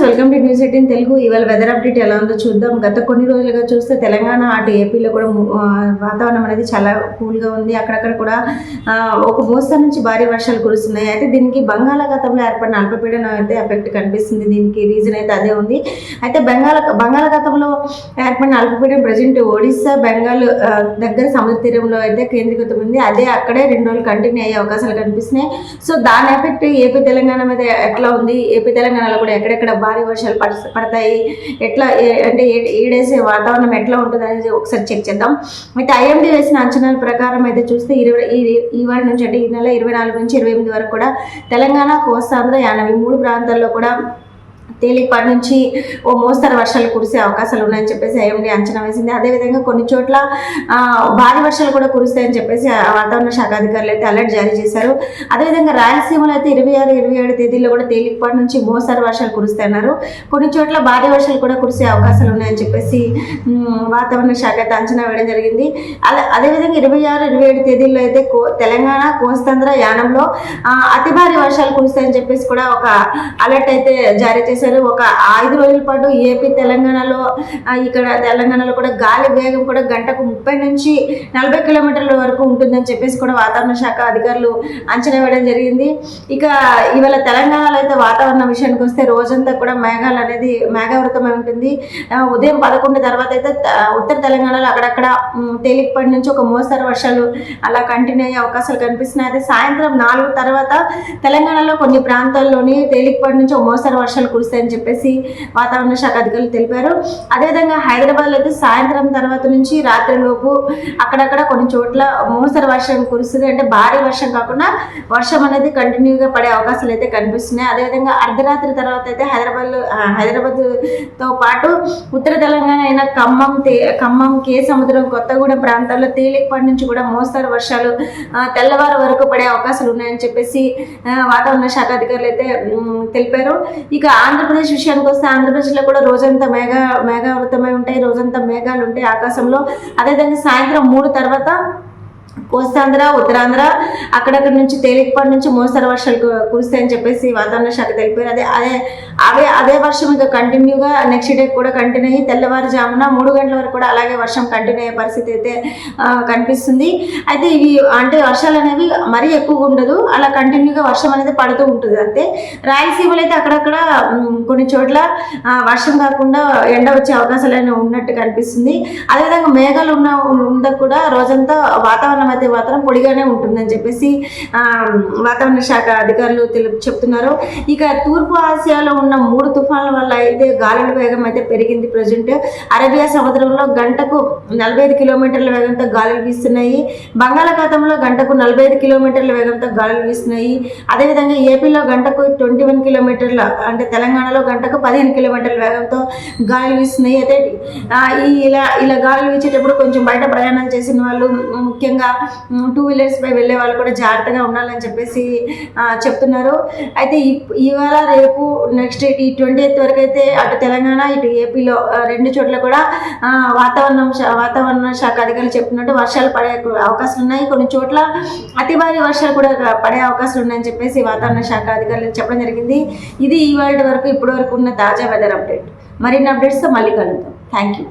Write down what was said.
Viewers welcome to News eighteen Telugu ఇవాళ weather update ఎలా ఉందో చూద్దాం. గత కొన్ని రోజులుగా చూస్తే తెలంగాణ అటు ఏపీలో కూడా వాతావరణం అనేది చాలా కూల్గా ఉంది. అక్కడక్కడ కూడా ఒక మోస్తరు నుంచి భారీ వర్షాలు కురుస్తున్నాయి. అయితే దీనికి బంగాళాఖాతంలో ఏర్పడిన అల్పపీడనం అయితే ఎఫెక్ట్ కనిపిస్తుంది. దీనికి రీజన్ అయితే అదే ఉంది. అయితే బెంగాల బంగాళాఖాతంలో ఏర్పడిన అల్పపీడనం ప్రజెంట్ ఒడిస్సా బెంగాల్ దగ్గర సముద్ర తీరంలో అయితే కేంద్రీకృతం ఉంది. అదే అక్కడే రెండు రోజులు కంటిన్యూ అయ్యే అవకాశాలు కనిపిస్తున్నాయి. సో దాని ఎఫెక్ట్ ఏపీ తెలంగాణ మీద ఎట్లా ఉంది? ఏపీ తెలంగాణలో కూడా ఎక్కడెక్కడ భారీ వర్షాలు పడ- పడతాయి. ఎట్లా ఏ- అంటే ఏ డేస్ వాతావరణం ఎట్లా ఉంటుంది అనేది ఒకసారి చెక్ చేద్దాం. అయితే ఐఎండీ వేసిన అంచనాల ప్రకారం అయితే చూస్తే ఇరవై ఈ ఈ వారి నుంచి అంటే ఈ నెల ఇరవై నాలుగు నుంచి ఇరవై ఎనిమిది వరకు కూడా తెలంగాణ కోస్తాంధ్ర యానవి మూడు ప్రాంతాల్లో కూడా తేలికపాటి నుంచి ఓ మోస్తరు వర్షాలు కురిసే అవకాశాలు ఉన్నాయని చెప్పేసి ఐఎండీ అంచనా వేసింది. అదేవిధంగా కొన్ని చోట్ల భారీ వర్షాలు కూడా కురుస్తాయని చెప్పేసి ఆ వాతావరణ శాఖ అధికారులు అయితే అలర్ట్ జారీ చేశారు. అదేవిధంగా రాయలసీమలో అయితే ఇరవై ఆరు ఇరవై ఏడు తేదీల్లో కూడా తేలికపాటి నుంచి మోస్తరు వర్షాలు కురుస్తాయన్నారు. కొన్ని చోట్ల భారీ వర్షాలు కూడా కురిసే అవకాశాలు ఉన్నాయని చెప్పేసి వాతావరణ శాఖ అయితే అంచనా వేయడం జరిగింది. అదే అదేవిధంగా ఇరవై ఆరు ఇరవై ఏడు తేదీల్లో అయితే కో తెలంగాణ కోస్తాంధ్ర యానంలో అతి భారీ వర్షాలు కురుస్తాయని చెప్పేసి కూడా ఒక అలర్ట్ అయితే జారీ చేశారు. ఒక ఐదు రోజుల పాటు ఏపీ తెలంగాణలో ఇక్కడ తెలంగాణలో కూడా గాలి వేగం కూడా గంటకు ముప్పై నుంచి నలభై కిలోమీటర్ల వరకు ఉంటుందని చెప్పేసి కూడా వాతావరణ శాఖ అధికారులు అంచనా వేయడం జరిగింది. ఇక ఇవాళ తెలంగాణలో అయితే వాతావరణ విషయానికి వస్తే రోజంతా కూడా మేఘాలు అనేది మేఘావృతమై ఉంటుంది. ఉదయం పదకొండు తర్వాత అయితే ఉత్తర తెలంగాణలో అక్కడక్కడ ఉమ్, తేలికపాటి నుంచి ఒక మోస్తరు వర్షాలు అలా కంటిన్యూ అయ్యే అవకాశాలు కనిపిస్తున్నాయి. అయితే సాయంత్రం నాలుగు తర్వాత తెలంగాణలో కొన్ని ప్రాంతాల్లోని తేలికపాటి నుంచి ఒక మోస్తరు వర్షాలు అని చెప్పేసి వాతావరణ శాఖ అధికారులు తెలిపారు. అదేవిధంగా హైదరాబాద్లో అయితే సాయంత్రం తర్వాత నుంచి రాత్రిలోపు అక్కడక్కడ కొన్ని చోట్ల మోస్తరు వర్షం కురుస్తుంది. అంటే భారీ వర్షం కాకుండా వర్షం అనేది కంటిన్యూగా పడే అవకాశాలు అయితే కనిపిస్తున్నాయి. అదేవిధంగా అర్ధరాత్రి తర్వాత అయితే హైదరాబాద్లో హైదరాబాద్తో పాటు ఉత్తర తెలంగాణ అయిన ఖమ్మం తే ఖమ్మం కే సముద్రం కొత్తగూడెం ప్రాంతాల్లో తేలికపాటి నుంచి కూడా మోస్తరు వర్షాలు తెల్లవారు వరకు పడే అవకాశాలు ఉన్నాయని చెప్పేసి వాతావరణ శాఖ అధికారులు అయితే తెలిపారు. ఇక ఆంధ్రప్రదేశ్ విషయానికి వస్తే ఆంధ్రప్రదేశ్లో కూడా రోజంతా మేఘ మేఘావృతమై ఉంటాయి రోజంతా మేఘాలు ఉంటాయి ఆకాశంలో. అదేవిధంగా సాయంత్రం మూడు తర్వాత కోస్తాంధ్ర ఉత్తరాంధ్ర అక్కడక్కడ నుంచి తేలికపాటి నుంచి మోస్తరు వర్షాలు కురుస్తాయని చెప్పేసి వాతావరణ శాఖ తెలిపారు. అదే అదే అదే అదే వర్షం ఇంకా కంటిన్యూగా నెక్స్ట్ డే కూడా కంటిన్యూ అయ్యి తెల్లవారుజామున మూడు గంటల వరకు కూడా అలాగే వర్షం కంటిన్యూ అయ్యే పరిస్థితి అయితే కనిపిస్తుంది. అయితే ఇవి అంటే వర్షాలు అనేవి మరీ ఎక్కువగా ఉండదు. అలా కంటిన్యూగా వర్షం అనేది పడుతూ ఉంటుంది అంతే. రాయలసీమలో అయితే అక్కడక్కడ కొన్ని చోట్ల వర్షం కాకుండా ఎండ వచ్చే అవకాశాలు అనేవి ఉన్నట్టు కనిపిస్తుంది. అదేవిధంగా మేఘాలు ఉన్న ఉందా కూడా రోజంతా వాతావరణం అయితే మాత్రం పొడిగానే ఉంటుందని చెప్పేసి వాతావరణ శాఖ అధికారులు తెలుపు చెప్తున్నారు. ఇక తూర్పు ఆసియాలో ఉన్న మూడు తుఫాన్ల వల్ల అయితే గాలుల వేగం అయితే పెరిగింది ప్రజెంట్. అరేబియా సముద్రంలో గంటకు నలభై ఐదు కిలోమీటర్ల వేగంతో గాలులు వీస్తున్నాయి. బంగాళాఖాతంలో గంటకు నలభై ఐదు కిలోమీటర్ల వేగంతో గాలులు వీస్తున్నాయి. అదేవిధంగా ఏపీలో గంటకు ట్వంటీ వన్ కిలోమీటర్ల అంటే తెలంగాణలో గంటకు పదిహేను కిలోమీటర్ల వేగంతో గాలులు వీస్తున్నాయి. అయితే ఈ ఇలా ఇలా గాలులు వీచేటప్పుడు కొంచెం బయట ప్రయాణం చేసిన వాళ్ళు ముఖ్యంగా టూ వీలర్స్ పై వెళ్ళే వాళ్ళు కూడా జాగ్రత్తగా ఉండాలని చెప్పేసి చెప్తున్నారు. అయితే ఇప్- ఇవాళ రేపు నెక్స్ట్ ఈ ట్వంటీ ఎయిత్ వరకు అయితే అటు తెలంగాణ ఇటు ఏపీలో రెండు చోట్ల కూడా వాతావరణం వాతావరణ శాఖ అధికారులు చెప్తున్నట్టు వర్షాలు పడే అవకాశాలు ఉన్నాయి. కొన్ని చోట్ల అతి భారీ వర్షాలు కూడా పడే అవకాశాలు ఉన్నాయని చెప్పేసి వాతావరణ శాఖ అధికారులు చెప్పడం జరిగింది. ఇది ఈ వరల్డ్ వరకు ఇప్పటి వరకు ఉన్న తాజా వెదర్ అప్డేట్ మరిన్ని అప్డేట్స్తో మళ్ళీ కలుద్దాం. Thank you